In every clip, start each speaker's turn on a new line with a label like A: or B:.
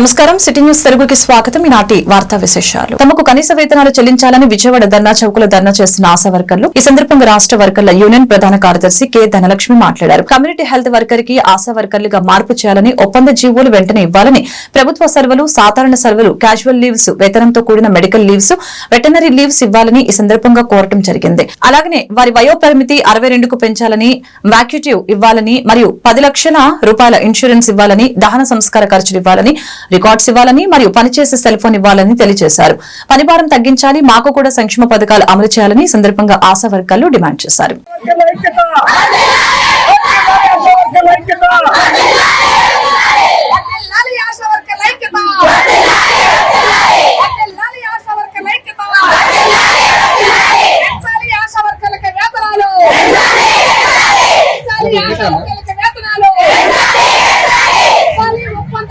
A: నమస్కారం. City news తెలుగుకి స్వాగతం. ఈనాటి వార్తా విశేషాలు. తమకు కనీస వేతనాలు చెల్లించాలని విజయవాడ ధర్నా చౌకులో ధర్నా చేస్తున్న ఆశా వర్కర్లు ఈ సందర్భంగా రాష్ట్ర వర్కర్ల యూనియన్ ప్రధాన కార్యదర్శి కె. ధనలక్ష్మి మాట్లాడారు. కమ్యూనిటీ హెల్త్ వర్కర్కి ఆశా వర్కర్లుగా మార్పు చేయాలని ఒప్పంద జీవోలు వెంటనే ఇవ్వాలని ప్రభుత్వ సెలవులు సాధారణ సెలవులు క్యాజువల్ లీవ్స్ వేతనంతో కూడిన మెడికల్ లీవ్స్ వెటనరీ లీవ్స్ ఇవ్వాలని ఈ సందర్భంగా కోరటం జరిగింది. అలాగనే వారి వయో పరిమితి అరవై రెండుకు పెంచాలని వ్యాక్యుటివ్ ఇవ్వాలని మరియు పది లక్షల రూపాయల ఇన్సూరెన్స్ ఇవ్వాలని దహన సంస్కార ఖర్చులు ఇవ్వాలని రికార్డ్స్ ఇవ్వాలని మరియు పనిచేసే సెల్ ఫోన్ ఇవ్వాలని తెలియజేశారు. పనిభారం తగ్గించాలి మాకు కూడా సంక్షేమ పథకాలు అమలు చేయాలని సందర్భంగా ఆశా వర్గాలు డిమాండ్ చేశారు.
B: వర్ధిల్లాలి ఆశా వర్కర్ల ఐక్యత! వర్ధిల్లాలి ఆశా వర్కర్ల ఐక్యత! పెంచాలి ఆశా వర్కర్లకు వేతనాలు! పెంచాలి ఆశా వర్కర్లకు వేతనాలు! ఇవ్వాలి ఒప్పంద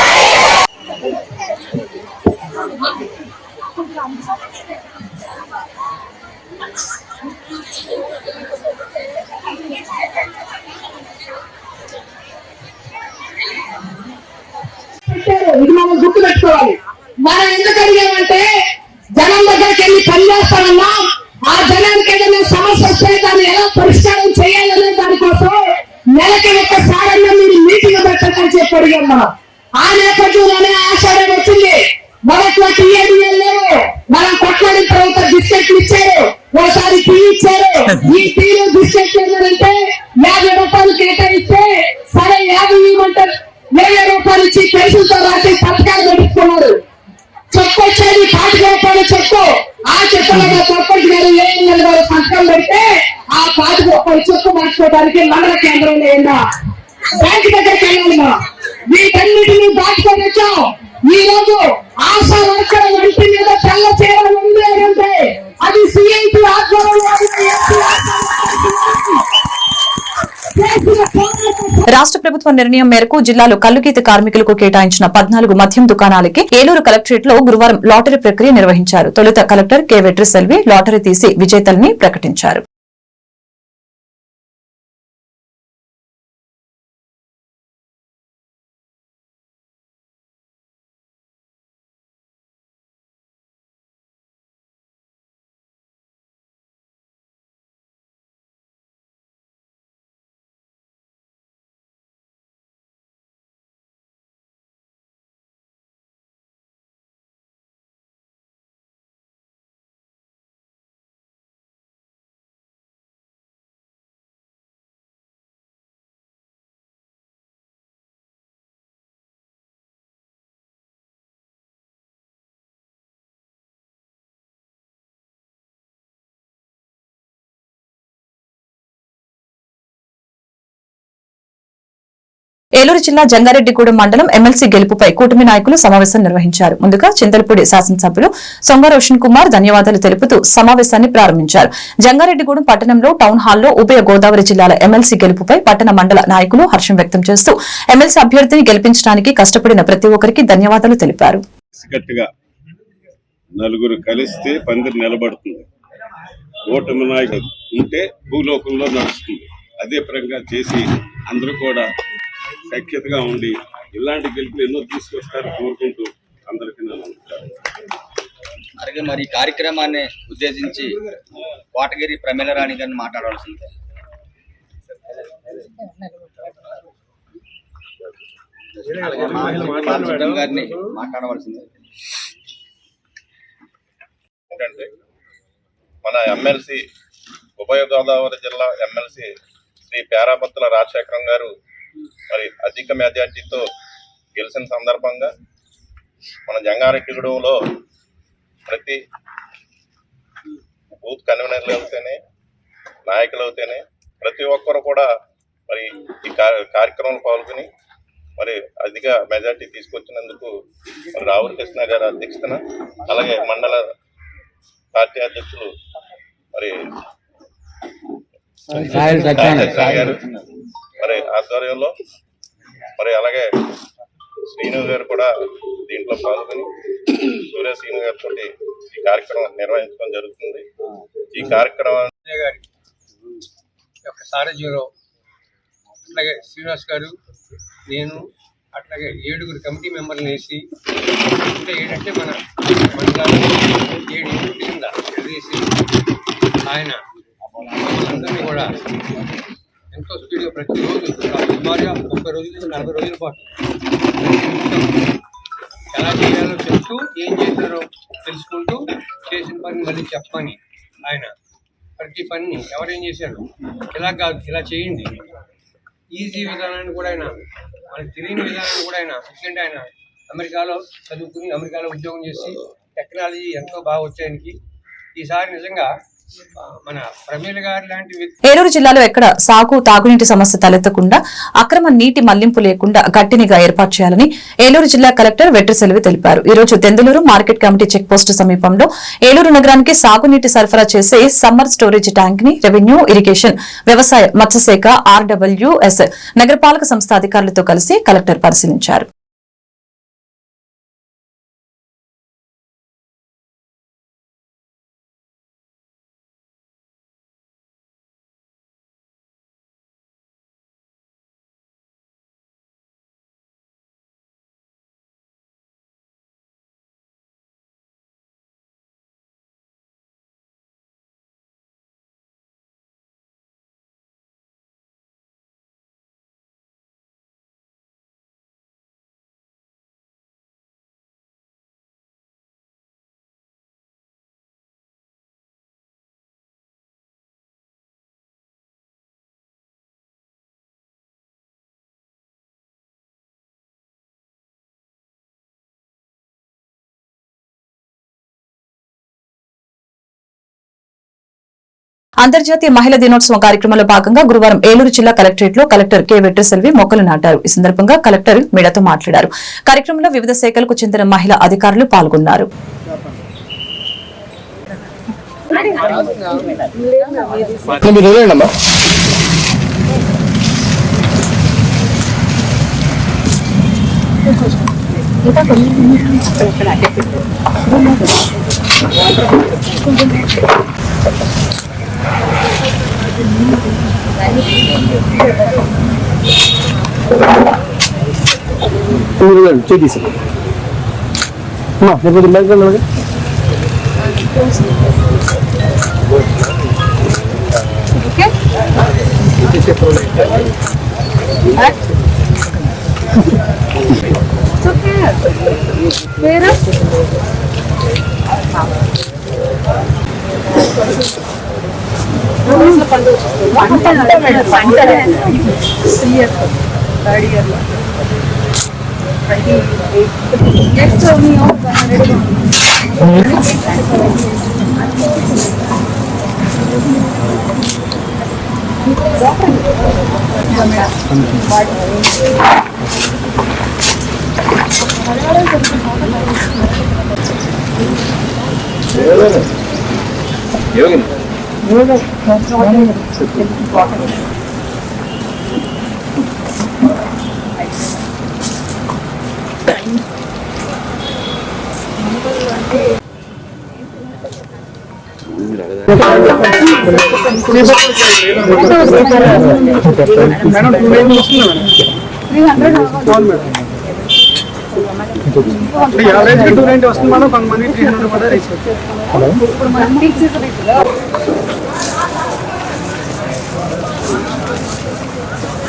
C: పెట్టండి మనం ఆ నేపథ్యంలోనే ఆషాఢం వచ్చింది. మొదట్లో టీఏడిఎల్ లేవు. మనం కొట్లాడిన తర్వాత బిస్కెట్లు ఇచ్చారు. ఒకసారి టీ ఇచ్చారు. ఈ టీలో బిస్కెట్ ఏంటంటే యాభై రూపాయలు కేటాయిస్తే సరే యాభై ఇవ్వమంటారు. వెయ్యి రూపాయలు ఇచ్చి పెన్సిల్తో రాసి పథకాలు పెట్టుకున్నారు చెక్కు వచ్చేది పాతిక రూపాయలు చెక్కు. ఆ చెక్కులో మా సర్పంచ్ గారు ఏఎంఎల్ గారు సంతకం పెడితే ఆ పాతిక రూపాయలు చెక్కు మార్చుకోవడానికి మండల కేంద్రంలో ఏందా బ్యాంక్ దగ్గరికి వెళ్ళాలి మనం వీటన్నిటిని దాటుకొని వచ్చావు. ఈ రోజు ఆశా వర్కర్ వంటి మీద తెల్ల చీర ఉంది అంటే అది సిఐటి
A: రాష్ట్ర ప్రభుత్వ నిర్ణయం మేరకు జిల్లాలో కల్లుగీత కార్మికులకు కేటాయించిన పద్నాలుగు మద్యం దుకాణాలకి ఏలూరు కలెక్టరేట్లో గురువారం లాటరీ ప్రక్రియ నిర్వహించారు. తొలుత కలెక్టర్ కె వెట్రిసెల్వి లాటరీ తీసి విజేతల్ని ప్రకటించారు. ఏలూరు జిల్లా జంగారెడ్డిగూడెం మండలం ఎమ్మెల్సీ గెలుపుపై కూటమి నాయకులు సమావేశం నిర్వహించారు. ముందుగా చింతలపూడి శాసనసభ్యులు సొంగ రోషన్ కుమార్ ధన్యవాదాలు తెలుపుతూ సమావేశాన్ని ప్రారంభించారు. జంగారెడ్డిగూడెం పట్టణంలో టౌన్ హాల్లో ఉభయ గోదావరి జిల్లాల ఎమ్మెల్సీ గెలుపుపై పట్టణ మండల నాయకులు హర్షం వ్యక్తం చేస్తూ ఎమ్మెల్సీ అభ్యర్థిని గెలిపించడానికి కష్టపడిన ప్రతి ఒక్కరికి ధన్యవాదాలు తెలిపారు.
D: నలుగురు కలిస్తే పందిరి నిలబడుతుంది. ఓటమి నాయకుడు ఉంటే భూలోకంలో నడుస్తుంది. అదే పరంగా చేసి అందరూ కూడా సఖ్యతగా ఉండి ఇలాంటి గెలుపులు ఎన్నో తీసుకొస్తారు కోరుకుంటూ అందరికీ నా నమస్కారం.
E: అలాగే మరి కార్యక్రమాన్ని ఉద్దేశించి కోటగిరి ప్రమీల రాణి గారిని మాట్లాడవలసింది. అలాగే మా చిత్రం గారిని మాట్లాడవలసింది.
F: మన ఎమ్మెల్సీ ఉభయ గోదావరి జిల్లా ఎమ్మెల్సీ శ్రీ పేరాపత్తుల రాజశేఖరం గారు మరి అధిక మెజార్టీతో గెలిచిన సందర్భంగా మన జంగారెడ్డిగూడెంలో ప్రతి బూత్ కన్వీనర్లు అవుతేనే నాయకులు అవుతేనే ప్రతి ఒక్కరు కూడా మరి ఈ కార్యక్రమంలో పాల్గొని మరి అధిక మెజార్టీ తీసుకొచ్చినందుకు మరి రావుల కృష్ణ గారి అధ్యక్షతన అలాగే మండల పార్టీ అధ్యక్షులు మరి గారు. మరి ఆధ్వర్యంలో మరి అలాగే శ్రీను గారు కూడా దీంట్లో పాల్గొని సూర్య శ్రీను గారితో ఈ కార్యక్రమం నిర్వహించడం జరుగుతుంది. ఈ కార్యక్రమం
G: గారి యొక్క సారథ్యంలో అట్లాగే శ్రీనివాస్ గారు నేను అట్లాగే ఏడుగురు కమిటీ మెంబర్లు వేసి అంటే ఏంటంటే మన మండలాలు ఏడు యూనిట్ల కింద వేసి ఆయన అందరినీ కూడా ఎంతో స్పీడ్గా ప్రతిరోజు సుమారుగా ముప్పై రోజుల నుంచి నలభై రోజుల పాటు ఎలా చేయాలో చెప్తూ ఏం చేశారో తెలుసుకుంటూ చేసిన పని మళ్ళీ చెప్పని ఆయన ప్రతి పనిని ఎవరేం చేశారు ఇలా కాదు ఇలా చేయండి ఈజీ విధానాన్ని కూడా ఆయన మనకు తెలియని విధానాన్ని కూడా ఆయన ఎందుకంటే ఆయన అమెరికాలో చదువుకుని అమెరికాలో ఉద్యోగం చేసి టెక్నాలజీ ఎంతో బాగా వచ్చాయనికి ఈసారి నిజంగా మన ప్రమీల గారు లాంటి
A: ఏలూరు జిల్లాలో ఎక్కడ సాగు తాగునీటి సమస్య తలెత్తకుండా అక్రమ నీటి మళ్ళింపు లేకుండా గట్టినిగా ఏర్పాటు చేయాలని ఏలూరు జిల్లా కలెక్టర్ వెట్రి సెలవి తెలిపారు. ఈ రోజు Tenduluru market committee check post సమీపంలో ఏలూరు నగరానికి సాగునీటి సరఫరా చేసే సమ్మర్ స్టోరేజ్ ట్యాంక్ని రెవెన్యూ ఇరిగేషన్ వ్యవసాయ మత్స్యశాఖ ఆర్డబ్ల్యూఎస్ నగరపాలక సంస్థ అధికారులతో కలిసి కలెక్టర్ పరిశీలించారు. అంతర్జాతీయ మహిళా దినోత్సవం కార్యక్రమంలో భాగంగా గురువారం ఏలూరు జిల్లా కలెక్టరేట్లో కలెక్టర్ కె వెట్రసెల్వి మొక్కలు నాటారు. ఈ సందర్భంగా కలెక్టర్ మీడియాతో మాట్లాడారు. కార్యక్రమంలో వివిధ శాఖలకు చెందిన మహిళా అధికారులు పాల్గొన్నారు.
H: మీరు వెళ్ళండమ్మా మీరు వెళ్ళండి చేయి తీసి అమ్మా నేను కొంచెం బయటకు వెళ్ళండి అలాగే. మేడం టూ నైన్ వస్తుంది మేడం యావరేజ్ టూ నైన్టీ వస్తుంది మేడం. కొంతమంది త్రీ హండ్రెడ్ కూడా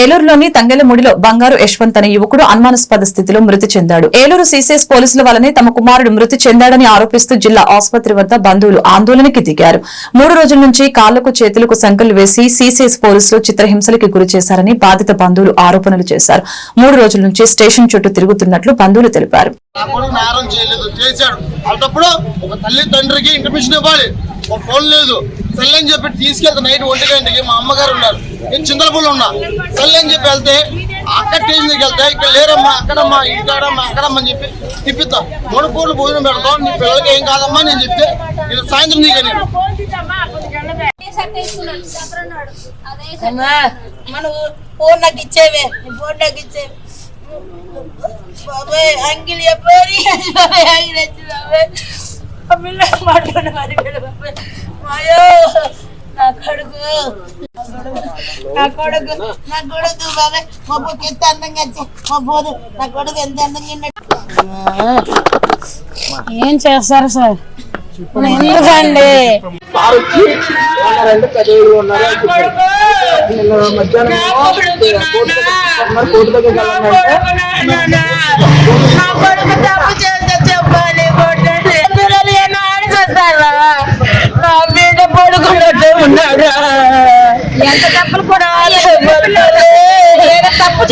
A: ఏలూరులోని తంగెలముడిలో బంగారు యశ్వంత్ అనే యువకుడు అనుమానాస్పద స్థితిలో మృతి చెందాడు. ఏలూరు సీసీఎస్ పోలీసుల వల్లనే తమ కుమారుడు మృతి చెందాడని ఆరోపిస్తూ జిల్లా ఆసుపత్రి వద్ద బంధువులు ఆందోళనకి దిగారు. మూడు రోజుల నుంచి కాళ్ళకు చేతులకు సంకలు వేసి సీసీఎస్ పోలీసులు చిత్రహింసలకి గురి చేశారని బాధిత బంధువులు ఆరోపణలు చేశారు. మూడు రోజుల నుంచి స్టేషన్ చుట్టూ తిరుగుతున్నట్లు బంధువులు తెలిపారు.
I: ఒక తల్లి తండ్రికి ఇంటర్మిషన్ ఇవ్వాలి. ఫోన్ లేదు. సెల్ అని చెప్పి తీసుకెళ్తే నైట్ ఒంటి గంటకి మా అమ్మగారు ఉన్నారు. నేను చింతలపూలు ఉన్నా. సెల్ అని చెప్పి వెళ్తే అక్కడ స్టేషన్ దగ్గరికి వెళ్తే ఇక్కడ లేరమ్మా అక్కడమ్మా ఇంకాడమ్మా అక్కడమ్మా అని చెప్పి తిప్పిస్తా. మూడు పూలు భోజనం పెడతాం నీ పిల్లలకి ఏం కాదమ్మా నేను చెప్తే ఇది సాయంత్రం దిగా నేను.
B: మన ఫోన్ నాకు ఇచ్చేవే. ఫోన్ నాకు ఇచ్చేవి. బాబాయ్ అంగిల్ చెప్పారి. మరి? నా కొడుకు. నా కొడుకు నా కొడుకు బాబాయ్ మా ఎంత అందంగా మా నా కొడుకు ఎంత అందంగా ఏం చేస్తారు సార్? ఎందుకండి
H: నిన్న. మధ్యాహ్నం కోర్టు దగ్గర
B: తప్పు ఆడుకొస్తారా నా బిడ్డ పడుకున్నట్టే ఉన్నాడా ఎంత తప్పులు కూడా తప్పు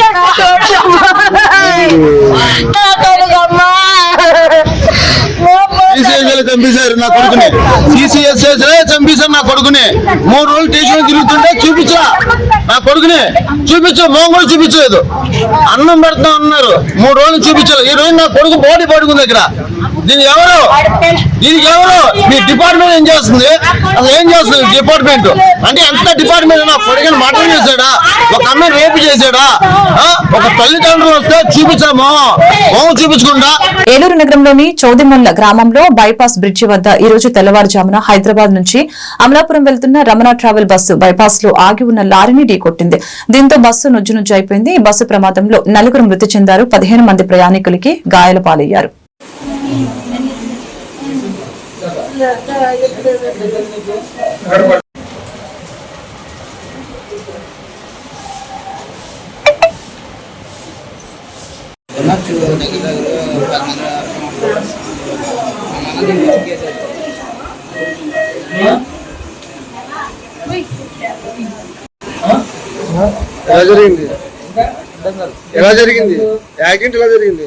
I: చంపేశారు నా కొడుకుని. సిసిఎస్ చంపేశారు నా కొడుకుని. మూడు రోజులు స్టేషన్ తిరుగుతుంటే చూపించా. నా కొడుకుని చూపించు. మోహం కూడా చూపించలేదు. అన్నం పెడతా అన్నారు. మూడు రోజులు చూపించారు ఈ రోజు నా కొడుకు బాడీ పడుకుంది ఇక్కడ. దీనికి ఎవరు? దీనికి ఎవరు? మీ డిపార్ట్మెంట్ ఏం చేస్తుంది? అసలు ఏం చేస్తుంది డిపార్ట్మెంట్? అంటే ఎంత డిపార్ట్మెంట్ అయినా కొడుకుని మటన్ చేశాడా? ఒక అమ్మాయి రేపు చేశాడా? ఒక తల్లిదండ్రులు వస్తే చూపించాము మోహం చూపించకుండా?
A: ఏలూరు నగరంలోని చౌదిమొల్ల గ్రామంలో బైపాస్ బ్రిడ్జి వద్ద ఈ రోజు తెల్లవారుజామున హైదరాబాద్ నుంచి అమలాపురం వెళ్తున్న రమణ ట్రావెల్ బస్సు బైపాస్లో ఆగి ఉన్న లారీని ఢీకొట్టింది. దీంతో బస్సు నుజ్జు నుజ్జు అయిపోయింది. ఈ బస్సు ప్రమాదంలో నలుగురు మృతి చెందారు. పదిహేను మంది ప్రయాణికులకి గాయాల పాలయ్యారు.
I: ఎలా జరిగింది? ఎలా జరిగింది? యాక్సిడెంట్ ఎలా జరిగింది?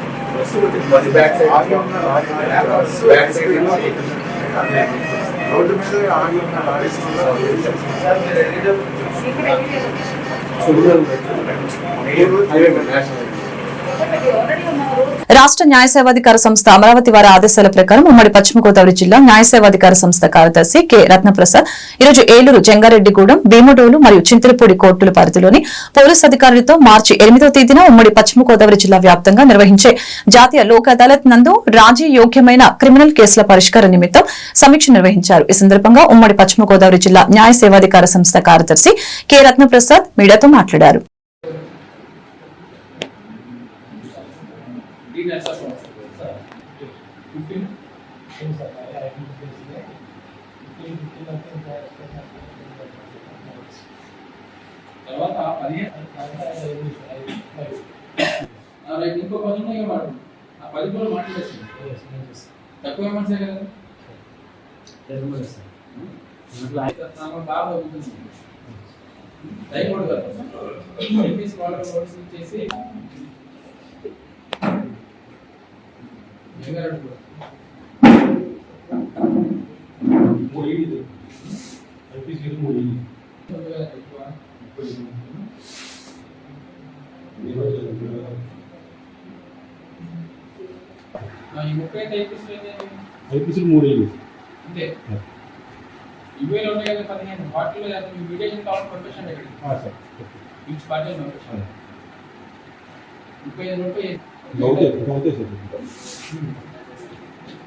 I: రోడ్డు మీద ఆగి ఉన్న లారీస్ నేషనల్ రాష్ట్ర న్యాయసేవాధికార సంస్థ అమరావతి వారి ఆదేశాల ప్రకారం ఉమ్మడి పశ్చిమ గోదావరి జిల్లా న్యాయసేవాధికార సంస్థ కార్యదర్శి కె రత్నప్రసాద్ ఈరోజు ఏలూరు జంగారెడ్డిగూడెం భీముడోలు మరియు చింతలపూడి కోర్టుల పరిధిలోని పోలీసు అధికారులతో మార్చి ఎనిమిదో తేదీన ఉమ్మడి పశ్చిమ గోదావరి జిల్లా వ్యాప్తంగా నిర్వహించే జాతీయ లోక్ అదాలత్ నందు రాజీ యోగ్యమైన క్రిమినల్ కేసుల పరిష్కార నిమిత్తం సమీక్ష నిర్వహించారు. ఈ సందర్భంగా ఉమ్మడి పశ్చిమ గోదావరి జిల్లా న్యాయసేవాధికార సంస్థ కార్యదర్శి కె రత్నప్రసాద్ మీడియాతో మాట్లాడారు.
J: తర్వాత పదిహేను రైట్ ఇంకో పది ఉన్నాయి మాట ఆ పది కూడా మాట్లాడేసి తక్కువ ఏమన్నా కదా. బాగా అవుతుంది టైం కూడా కదా. ఎంపీసీ వాళ్ళ నోటీస్ ఇచ్చేసి జంగారెడ్డి కూడా మూడు ఈడీ ఐపీసీ మూడు ఈడీ ఈ ముప్పై ఐదు ఐపీసీలు
H: మూడు వేలు
J: అంతే ఇవేలో ఉన్నాయి కదా పదిహేను వాటిలో మీ మీడియేషన్ కావాలి ప్రొఫెషన్ ఎక్కడ ఈచ్ పార్టీ ముప్పై ఐదు రూపాయలు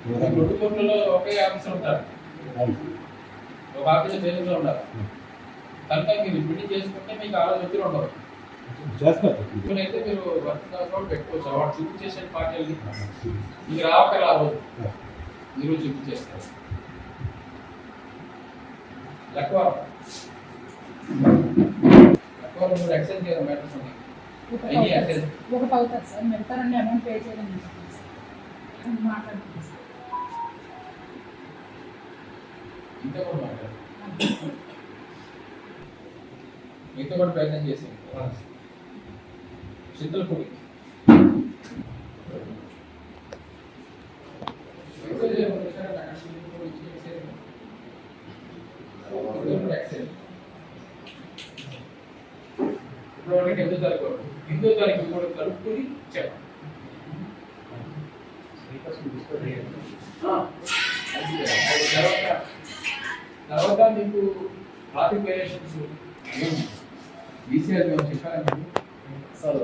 J: రెండు కోట్లలో ఒకే ఆఫీసర్ ఉంటారు ఒక ఆఫీసర్ జైలులో ఉండాలి. కనుక మీరు బిల్డింగ్ చేసుకుంటే మీకు ఆ రోజు వచ్చి ఉండవు. ఇప్పుడైతే మీరు వర్క్ పెట్టుకోవచ్చు. వాడు చూపించేసే పార్టీలకి. మీకు రావక్కర్ ఆ రోజు మీరు చూపించేస్తారు లక్వారం లక్వారం మీరు ఎక్సైజ్ మ్యాటర్స్ ఉన్నాయి.
B: ఒకటి అవుతుంది సార్ మిగతా రెండు అమౌంట్ పే చేయడం
J: ఇంత కూడా మాట్లాడు. మీతో కూడా ప్రయత్నం చేసి చింతలపూడి ఇప్పుడు వరకు ఎనిమిదో తారీఖు వరకు ఎనిమిదో తారీఖు కూడా కలుపుకొని చెప్పండి తర్వాత తర్వాత మీకు ట్రాఫిక్ వైలేషన్స్ బీసీఆర్ మేము చెప్పారా మీకు సార్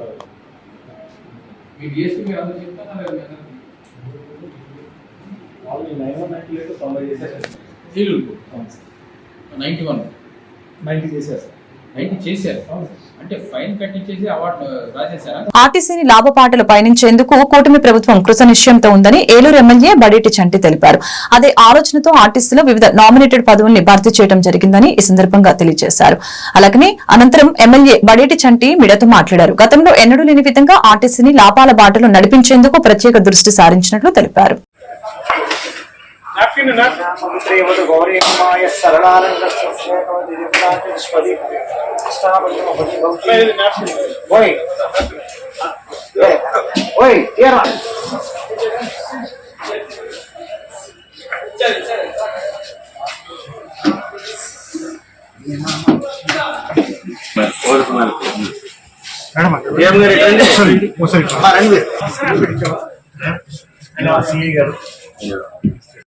J: మీ డిఎస్పీ మీరు అందరూ చెప్తారా లేదా? నైన్టీ వన్
H: నైన్టీ చేశారు సార్.
J: నైన్టీ చేశారు అంటే ఫైన్ కట్టించేసి అవార్డు రాసేసారా
A: ఆర్టీసీని లాభపాటలు పయనించేందుకు కూటమి ప్రభుత్వం కృత నిశ్చయంతో ఉందని ఏలూరు ఎమ్మెల్యే బడేటి చంటి తెలిపారు. అదే ఆలోచనతో ఆర్టీసీలో వివిధ నామినేటెడ్ పదవుల్ని భర్తీ చేయడం జరిగిందని ఈ సందర్భంగా తెలియజేశారు. అలాగనే అనంతరం ఎమ్మెల్యే బడేటి చంటి మీడియాతో మాట్లాడారు. గతంలో ఎన్నడూ లేని విధంగా ఆర్టీసీని లాభాల బాటలో నడిపించేందుకు ప్రత్యేక దృష్టి సారించినట్లు తెలిపారు.
H: മന്ത്രിയമത് ഗൗരവമായ സരളാനന്ദ രണ്ടുപേരും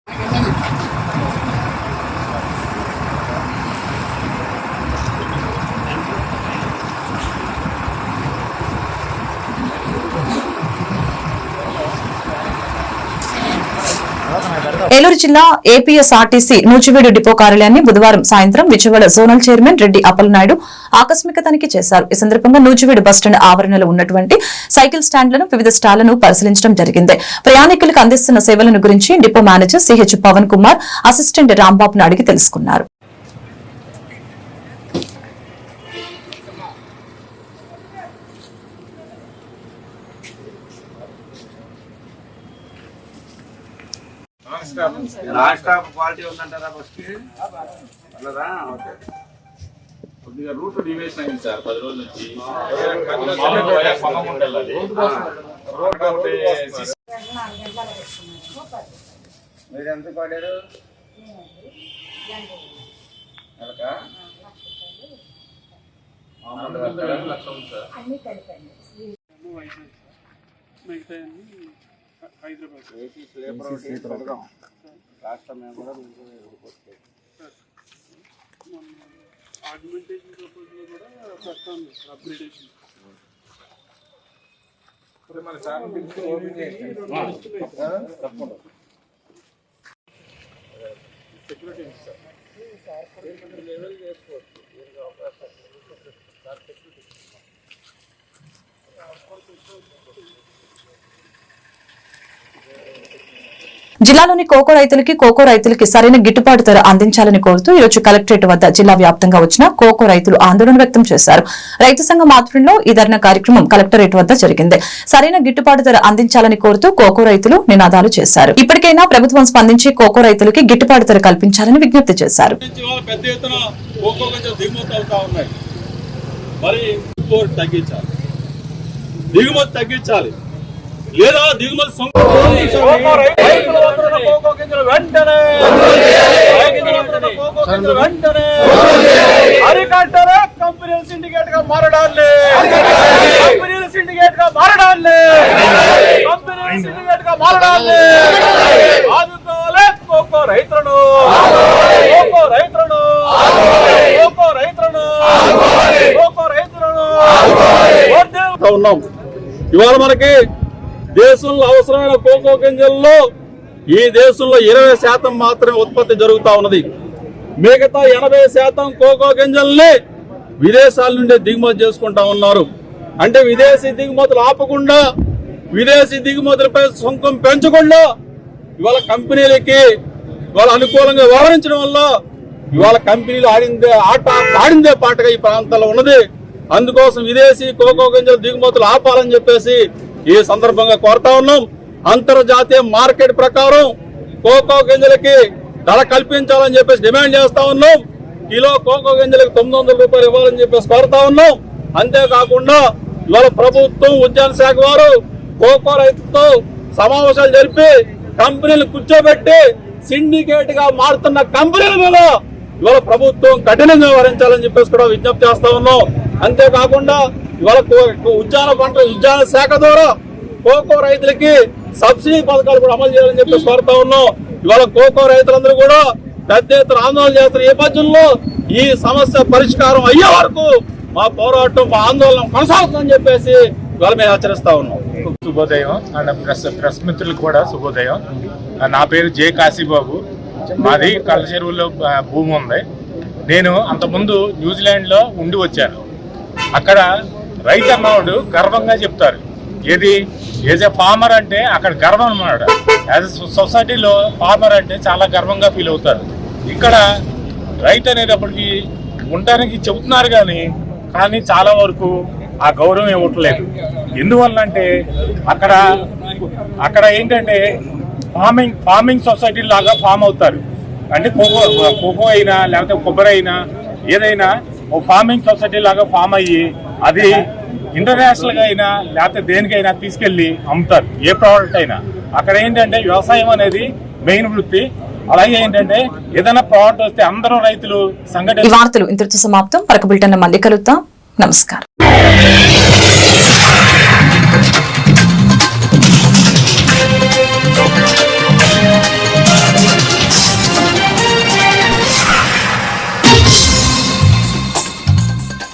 H: 哎呀！
A: ఏలూరు జిల్లా ఏపీఎస్ఆర్టీసీ నూజివీడు డిపో కార్యాలయాన్ని బుధవారం సాయంత్రం విజయవాడ జోనల్ చైర్మన్ రెడ్డి అప్పలనాయుడు ఆకస్మిక తనిఖీ చేశారు. ఈ సందర్భంగా నూజివీడు బస్టాండ్ ఆవరణలో ఉన్నటువంటి సైకిల్ స్టాండ్లను వివిధ స్టాళ్ళను పరిశీలించడం జరిగింది. ప్రయాణికులకు అందిస్తున్న సేవలను గురించి depot manager CH Pavan Kumar assistant రాంబాబును అడిగి తెలుసుకున్నారు.
I: లాస్ట్ స్టాప్ క్వాలిటీ ఉందంటారా కి అట్లదా ఓకే.
J: కొద్దిగా రూట్ డివేషన్ అయింది సార్ పది రోజుల నుంచి.
I: మీరు ఎంత పడారు? నెలకా? మామూలుగా
J: lakh Hyderabad sir
I: AC sleeper ఒకటి పెడదాం రాష్ట్రం మేము కూడా మీకు ఎదుర్కొస్తాం
J: మన సార్ ఓపెన్ చేసి
I: తప్పకుండా
A: జిల్లాలోని కోకో రైతులకి కోకో రైతులకి సరైన గిట్టుబాటు ధర అందించాలని కోరుతూ ఈరోజు కలెక్టరేట్ వద్ద జిల్లా వ్యాప్తంగా వచ్చిన కోకో రైతులు ఆందోళన వ్యక్తం చేశారు. రైతు సంఘం ఆధ్వర్యంలో ఈ ధర్నా కార్యక్రమం కలెక్టరేట్ వద్ద జరిగింది. సరైన గిట్టుబాటు ధర అందించాలని కోరుతూ కోకో రైతులు నినాదాలు చేశారు. ఇప్పటికైనా ప్రభుత్వం స్పందించి కోకో రైతులకి గిట్టుబాటు ధర కల్పించాలని విజ్ఞప్తి చేశారు.
K: దిగుమతి తగ్గించాలి. లేదా దిగుమతి వెంటనే వెంటనే అరికట్టరే కంపెనీల సిండికేట్గా మారడాలి కంపెనీల సిండికేట్గా మారడాలి కంపెనీల సిండికేట్గా మారడాలి ఆదుకోలే కోకో రైతులను కోకో రైతులను కోకో రైతులను కోకో రైతులను ఉన్నాం ఇవాళ మనకి దేశంలో అవసరమైన కోకో గింజల్లో ఈ దేశంలో ఇరవై శాతం మాత్రమే ఉత్పత్తి జరుగుతా ఉన్నది. మిగతా ఎనభై శాతం కోకో గింజల్ని విదేశాల నుండి దిగుమతి చేసుకుంటా ఉన్నారు. అంటే విదేశీ దిగుమతులు ఆపకుండా విదేశీ దిగుమతులపై సొంతం పెంచకుండా ఇవాళ కంపెనీలకి వాళ్ళ అనుకూలంగా వ్యవహరించడం వల్ల ఇవాళ కంపెనీలు ఆడిందే ఆట ఆడిందే పాటగా ఈ ప్రాంతాల్లో ఉన్నది. అందుకోసం విదేశీ కోకో గింజల దిగుమతులు ఆపాలని చెప్పేసి ఈ సందర్భంగా కోరుతా ఉన్నాం. అంతర్జాతీయ మార్కెట్ ప్రకారం కోకో గింజలకి ధర కల్పించాలని చెప్పేసి డిమాండ్ చేస్తా ఉన్నాం. కిలో కోకో గింజలకు తొమ్మిది వందల రూపాయలు ఇవ్వాలని చెప్పేసి కోరుతా ఉన్నాం. అంతేకాకుండా ఇవాళ ప్రభుత్వం ఉద్యాన శాఖ వారు కోకో రైతులతో సమావేశాలు జరిపి కంపెనీలు కూర్చోబెట్టి సిండికేట్గా మారుతున్న కంపెనీల మీద ఇవాళ ప్రభుత్వం కఠినంగా వ్యవహరించాలని చెప్పేసి కూడా విజ్ఞప్తి చేస్తా ఉన్నాం. అంతేకాకుండా ఇవాళ ఉద్యాన పంట ఉద్యాన శాఖ ద్వారా కోకో రైతులకి సబ్సిడీ పథకాలు కూడా అమలు చేయాలని చెప్పి కోరుతా ఉన్నాం. ఇవాళ కోకో రైతులందరూ కూడా పెద్ద ఎత్తున ఆందోళన చేస్తున్న నేపథ్యంలో ఈ సమస్య పరిష్కారం అయ్యే వరకు మా పోరాటం మా ఆందోళన కొనసాగుతుందని చెప్పేసి ఇవాళ మేము హెచ్చరిస్తా ఉన్నాం.
L: శుభోదయం. అండ్ ప్రెస్ ప్రెస్ మిత్రులకు కూడా శుభోదయం. నా పేరు జే కాశీబాబు. మాది కళ్ళ చెరువులో భూమి ఉంది. నేను అంతకుముందు న్యూజిలాండ్లో ఉండి వచ్చాను. అక్కడ రైతు అన్నవాడు గర్వంగా చెప్తారు. ఏది? ఏజ్ ఎ ఫార్మర్ అంటే అక్కడ గర్వం అన్నమాట యాజ్ సొసైటీలో ఫార్మర్ అంటే చాలా గర్వంగా ఫీల్ అవుతారు. ఇక్కడ రైతు అనేటప్పటికి ఉండడానికి చెబుతున్నారు కానీ కానీ చాలా వరకు ఆ గౌరవం ఇవ్వట్లేదు. ఎందువల్ల అంటే అక్కడ అక్కడ ఏంటంటే ఫార్మింగ్ ఫార్మింగ్ సొసైటీ లాగా ఫామ్ అవుతారు. అంటే కోకో కోకో అయినా లేకపోతే కొబ్బరి అయినా ఏదైనా ఓ ఫార్మింగ్ సొసైటీ లాగా ఫామ్ అయ్యి అది ఇంటర్నేషనల్గా అయినా లేకపోతే దేనికైనా తీసుకెళ్ళి అమ్ముతారు. ఏ ప్రోడక్ట్ అయినా. అక్కడ ఏంటంటే వ్యవసాయం అనేది మెయిన్ వృత్తి. అలాగే ఏంటంటే ఏదైనా ప్రోడక్ట్ వస్తే అందరూ రైతులు సంఘటన
A: వార్తలు ఇంతటితో సమాప్తం. పరక మళ్ళీ కలుద్దాం. నమస్కారం.